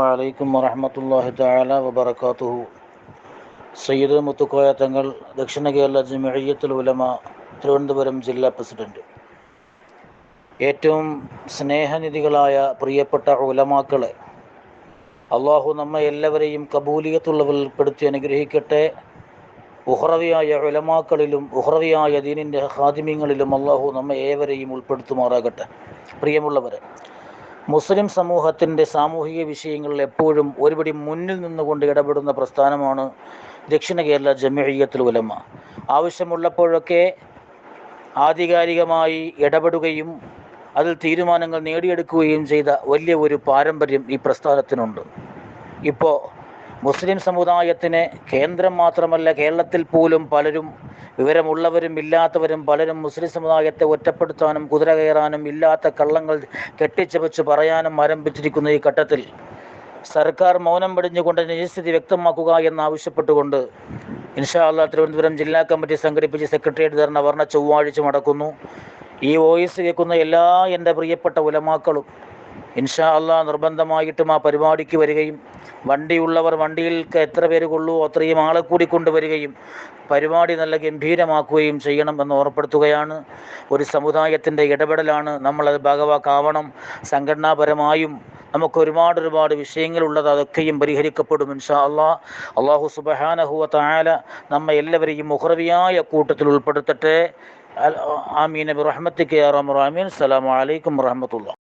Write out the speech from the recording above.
അലൈക്കും വറഹമത്തല്ലാഹി താല വബറകാതുഹു. സയ്യിദ് മുത്തുക്കോയ തങ്ങൾ ദക്ഷിണ കേരള ജമിയത്തുൽ ഉലമ തിരുവനന്തപുരം ജില്ലാ പ്രസിഡന്റ്. ഏറ്റവും സ്നേഹനിധികളായ പ്രിയപ്പെട്ട ഉലമാക്കളെ അള്ളാഹു നമ്മെ എല്ലാവരെയും കബൂലിയത്തുള്ളവരിൽപ്പെടുത്തി അനുഗ്രഹിക്കട്ടെ. ഉഹ്റവിയായ ഉലമാക്കളിലും ഉഹ്റവിയായ ദീനിന്റെ ഹാദിമ്യങ്ങളിലും അള്ളാഹു നമ്മെ ഏവരെയും ഉൾപ്പെടുത്തുമാറാകട്ടെ. പ്രിയമുള്ളവരെ മുസ്ലിം സമൂഹത്തിന്റെ സാമൂഹിക വിഷയങ്ങളിൽ എപ്പോഴും ഒരുപടി മുന്നിൽ നിന്നുകൊണ്ട് ഇടപെടുന്ന പ്രസ്ഥാനമാണ് ദക്ഷിണ കേരള ജമിയത്തുൽ ഉലമ. ആവശ്യമുള്ളപ്പോഴൊക്കെ ആധികാരികമായി ഇടപെടുകയും അതിൽ തീരുമാനങ്ങൾ നേടിയെടുക്കുകയും ചെയ്ത വലിയ ഒരു പാരമ്പര്യം ഈ പ്രസ്ഥാനത്തിനുണ്ട്. ഇപ്പോൾ മുസ്ലിം സമുദായത്തിന് കേന്ദ്രം മാത്രമല്ല കേരളത്തിൽ പോലും പലരും വിവരമുള്ളവരും ഇല്ലാത്തവരും പലരും മുസ്ലിം സമുദായത്തെ ഒറ്റപ്പെടുത്താനും കുതിര കയറാനും ഇല്ലാത്ത കള്ളങ്ങൾ കെട്ടിച്ചവച്ച് പറയാനും ആരംഭിച്ചിരിക്കുന്ന ഈ ഘട്ടത്തിൽ. സർക്കാർ മൗനം വെടിഞ്ഞുകൊണ്ട് നിജസ്ഥിതി വ്യക്തമാക്കുക എന്നാവശ്യപ്പെട്ടുകൊണ്ട് ഇൻഷാ തിരുവനന്തപുരം ജില്ലാ കമ്മിറ്റി സംഘടിപ്പിച്ച് സെക്രട്ടേറിയറ്റ് ധർണ വർണ ചൊവ്വാഴ്ച നടക്കുന്നു. ഈ വോയിസ് കേൾക്കുന്ന എല്ലാ എന്റെ പ്രിയപ്പെട്ട ഉലമാക്കളും ഇൻഷാ അള്ളാ നിർബന്ധമായിട്ടും ആ പരിപാടിക്ക് വരികയും വണ്ടിയുള്ളവർ വണ്ടിയിൽ എത്ര പേര് കൊള്ളൂ അത്രയും ആളെ കൂടി കൊണ്ടുവരികയും പരിപാടി നല്ല ഗംഭീരമാക്കുകയും ചെയ്യണം എന്ന് ഓർപ്പെടുത്തുകയാണ്. ഒരു സമുദായത്തിന്റെ ഇടപെടലാണ് നമ്മളത് ഭാഗവാക്കാവണം. സംഘടനാപരമായും നമുക്ക് ഒരുപാട് ഒരുപാട് വിഷയങ്ങളുള്ളത് അതൊക്കെയും പരിഹരിക്കപ്പെടും ഇൻഷാ അള്ളാ അള്ളാഹു സുബഹാനഹുവ തായാല നമ്മെ എല്ലാവരെയും മുഹറവിയായ കൂട്ടത്തിൽ ഉൾപ്പെടുത്തട്ടെ. ആമീൻ. റഹ്മത്തിക്ക് റഹ്മാൻ അസ്സലാമു അലൈക്കും വറഹ്മത്തുള്ളാഹി.